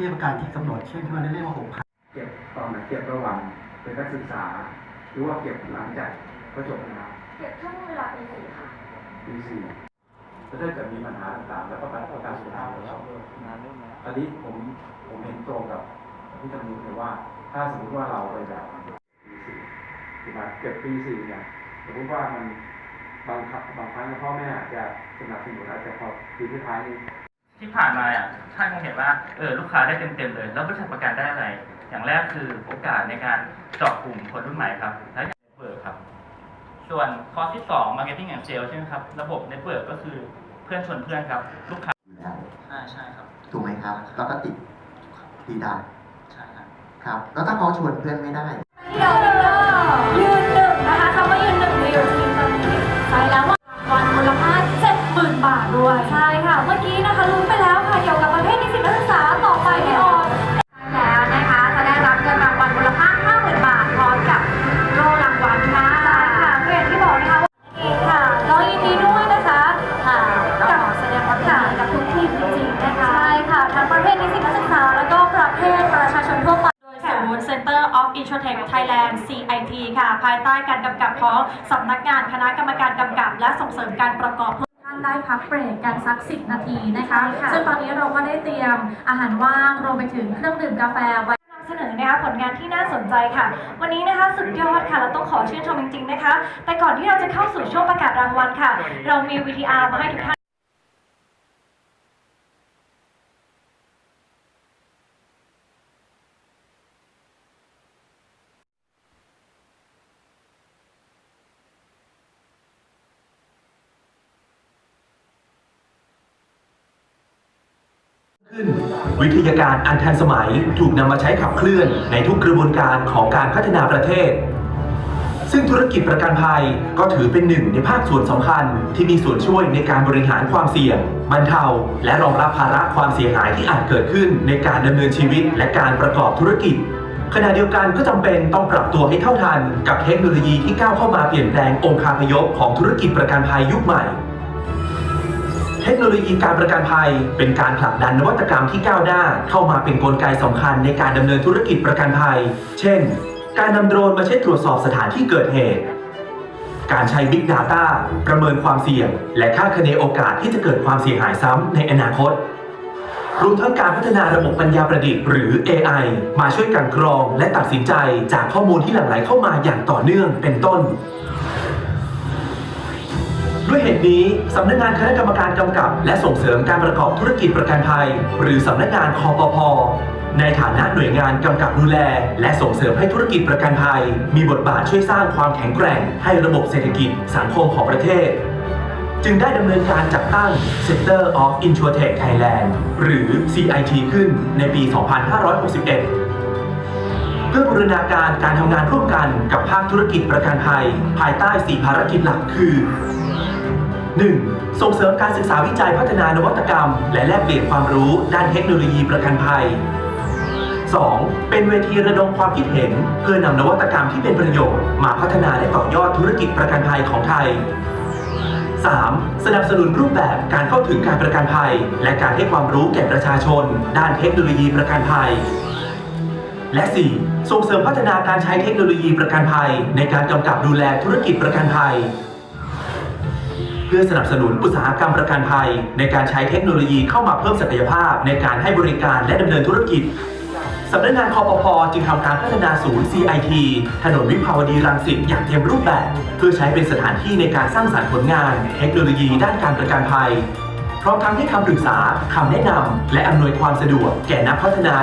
บี้ยประกันที่กำหนดเช่นที่มันได้เรียกว่าหกพันเก็บตอนไหนเก็บระหว่างเป็นนักศึกษา หรือว่าเก็บหลังจากเขาจบนะครับ เก็บช่วงเวลาปีสี่ค่ะปีสี่แล้วถ้าเกิดมีปัญหาต่างๆ แล้วก็ประการสุดท้ายแล้วอันนี้ผมผมเห็นตรงกับที่ทำนี้เลยว่า ถ้าสมมติว่าเราไปแบบปีสี่ถูกไหมเก็บปีสี่เนี่ยสมมติว่ามันบางครั้งบางครั้งพ่อแม่อาจจะสนับสนุนนะแต่พอปีที่ท้ายนี่ ที่ผ่านมาอะท่านคงเห็นว่าเออลูกค้าได้เต็มๆเลย แล้วบริษัทประกันได้อะไร อย่างแรกคือโอกาสในการเจาะกลุ่มคนรุ่นใหม่ครับ และอย่างเน็ตเวิร์กครับ ส่วนคอร์สที่ 2 Marketing and Sales ใช่ไหมครับ ระบบเน็ตเวิร์กก็คือเพื่อนชวนเพื่อนครับ ลูกค้าอยู่แล้วใช่ใช่ครับ ถูกไหมครับ แล้วก็ติดดีได้ใช่ครับครับ แล้วถ้าเขาชวนเพื่อนไม่ได้ เดียวยืนหนึ่งนะคะคำว่ายืนหนึ่งในยูทีมตอนนี้ใช่แล้ว CIT ค่ะ ภายใต้การกำกับของสำนักงานคณะกรรมการกำกับ และส่งเสริมการประกอบท่านได้พักเบรกกันสัก 10 นาทีนะคะใช่ค่ะซึ่งตอนนี้เราก็ได้เตรียมอาหารว่างรวมไปถึงเครื่องดื่มกาแฟไว้นำเสนอนะคะผลงานที่น่าสนใจค่ะ วันนี้นะคะสุดยอดค่ะ เราต้องขอชื่นชมจริงๆนะคะ แต่ก่อนที่เราจะเข้าสู่ช่วงประกาศรางวัลค่ะ เรามี VTR มาให้ทุกท่าน ขึ้นวิทยาการอันทันสมัยถูกนำมาใช้ขับเคลื่อนในทุกกระบวนการของการพัฒนาประเทศ ซึ่งธุรกิจประกันภัยก็ถือเป็นหนึ่งในภาคส่วนสำคัญที่มีส่วนช่วยในการบริหารความเสี่ยงบรรเทา และรองรับภาระความเสียหายที่อาจเกิดขึ้นในการดำเนินชีวิตและการประกอบธุรกิจ ขณะเดียวกันก็จำเป็นต้องปรับตัวให้เท่าทัน กับเทคโนโลยีที่ก้าวเข้ามาเปลี่ยนแปลงองค์คาพยพของธุรกิจประกันภัยยุคใหม่ เทคโนโลยีการประกันภัย เป็นการผลักดันนวัตกรรมที่ก้าวหน้า เข้ามาเป็นนกลไกสำคัญในการดำเนินธุรกิจประกันภัย เช่น การนำโดรนมาเช็คตรวจสอบสถานที่เกิดเหตุ การใช้ Big Data ประเมินความเสี่ยง และค่าดคะเนโอกาสที่จะเกิดความเสียหายซ้ำในอนาคตรวมทั้งการพัฒนาระบบปัญญาประดิษฐ์หรือ AI มาช่วยกันกรองและตัดสินใจจากข้อมูลที่หลั่งไหลเข้ามาอย่างต่อเนื่องเป็นต้น ด้วยเหตุนี้สำนักงานคณะกรรมการกำกับ และส่งเสริมการประกอบธุรกิจประกันภัย หรือสำนักงานคอปพในฐานะหน่วยงานกำกับดูแล และส่งเสริมให้ธุรกิจประกันภัย มีบทบาทช่วยสร้างความแข็งแกร่ง ให้ระบบเศรษฐกิจสังคมของประเทศ จึงได้ดำเนินการจัดตั้ง Center of Insurtech Thailand หรือ CIT ขึ้นในปี 2561เพื่อบูรณาการการทำงานร่วมกันกับภาคธุรกิจประกันภัย ภายใต้ 4 ภารกิจหลักคือ 1. ส่งเสริมการศึกษาวิจัยพัฒนานวัตกรรม และแลกเปลี่ยนความรู้ด้านเทคโนโลยีประกันภัย 2. เป็นเวทีระดมความคิดเห็น เพื่อนำนวัตกรรมที่เป็นประโยชน์ มาพัฒนาและต่อยอดธุรกิจประกันภัยของไทย 3. สนับสนุนรูปแบบการเข้าถึงการประกันภัย และการให้ความรู้แก่ประชาชน ด้านเทคโนโลยีประกันภัย และ 4. ส่งเสริมพัฒนาการใช้เทคโนโลยีประกันภัย ในการกำกับดูแลธุรกิจประกันภัย พื่อสนับสนุนอุตสาหกรรมประกันภัย ในการใช้เทคโนโลยีเข้ามาเพิ่มศักยภาพในการให้บริการและดำเนินธุรกิจสำนักงานคอปพจึงทำการพัฒนาศูนย์ CIT ถนนวิภาวดีรังสิตอย่างเต็มรูปแบบ เพื่อใช้เป็นสถานที่ในการสร้างสรรค์ผลงาน เทคโนโลยีด้านการประกันภัยพร้อมทั้งให้คำปรึกษาคำแนะนำและอำนวยความสะดวกแก่นักพัฒนา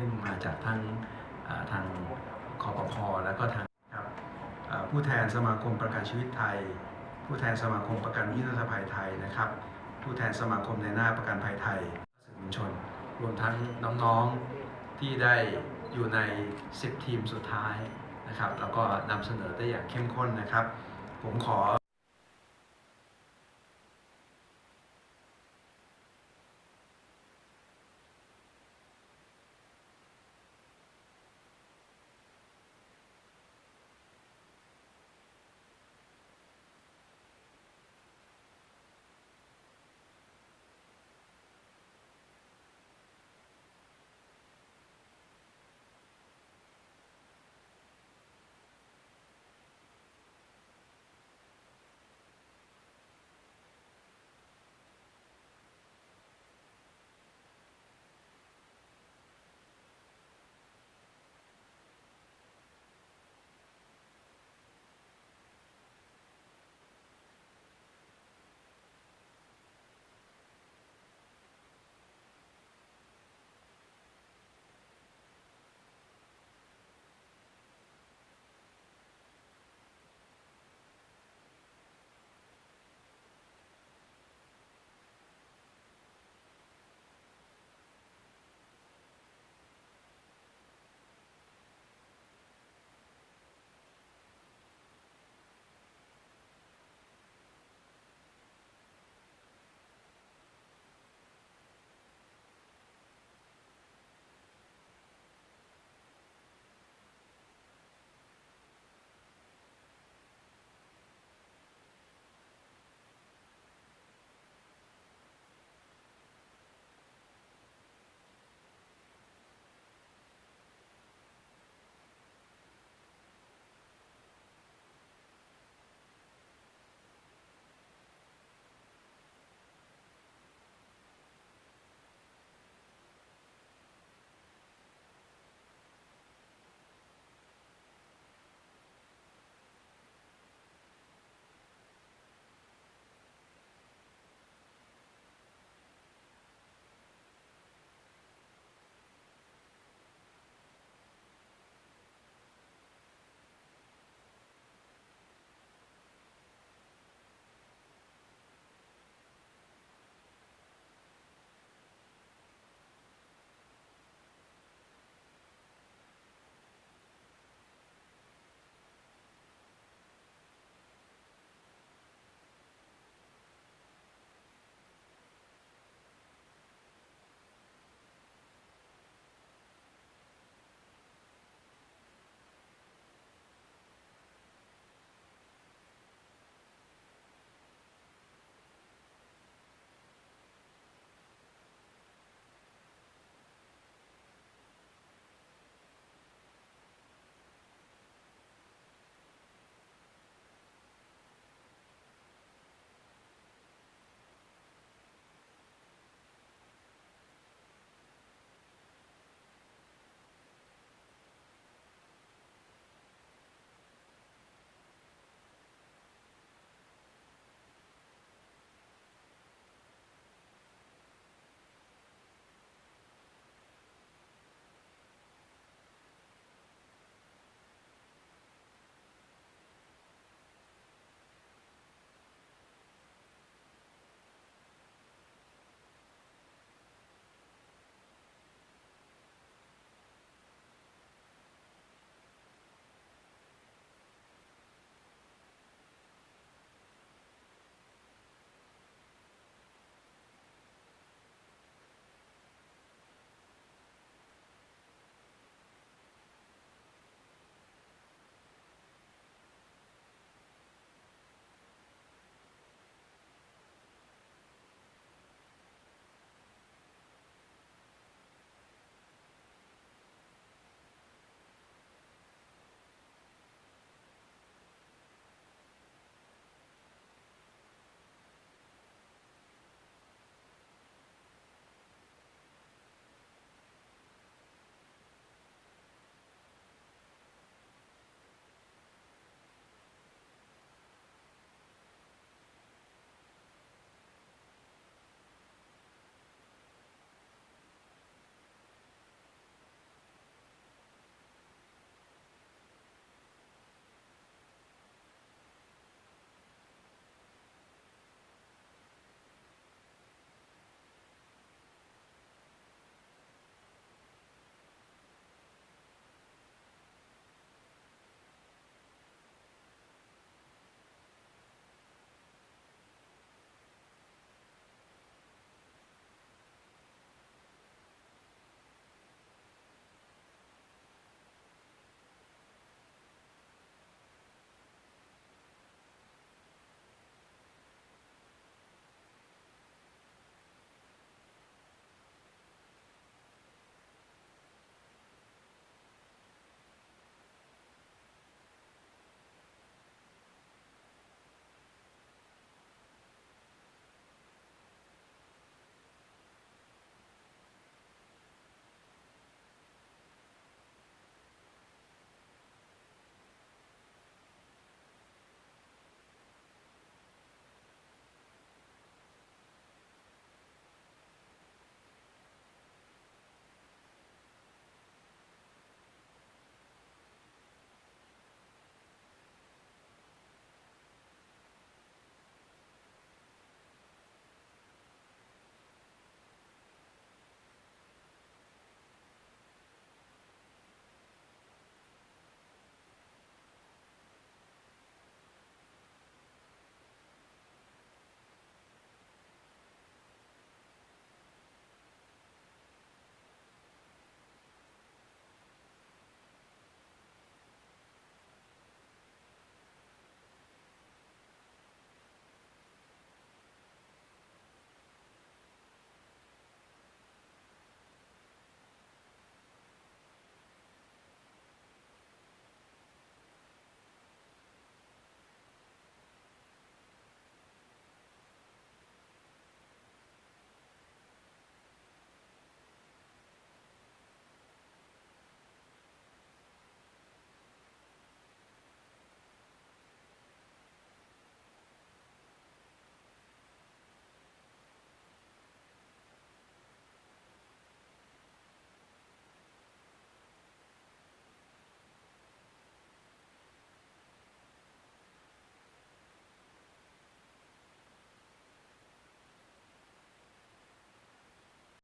ซึ่งมาจากทั้งทางคอปพแล้วก็ทางครับผู้แทนสมาคมประกันชีวิตไทย ผู้แทนสมาคมประกันวินาศภัยไทยนะครับ ผู้แทนสมาคมในหน้าประกันภัยไทยสื่อมวลชน รวมทั้งน้องๆที่ได้อยู่ใน 10 ทีมสุดท้ายนะครับ แล้วก็นำเสนอได้อย่างเข้มข้นนะครับ ผมขอ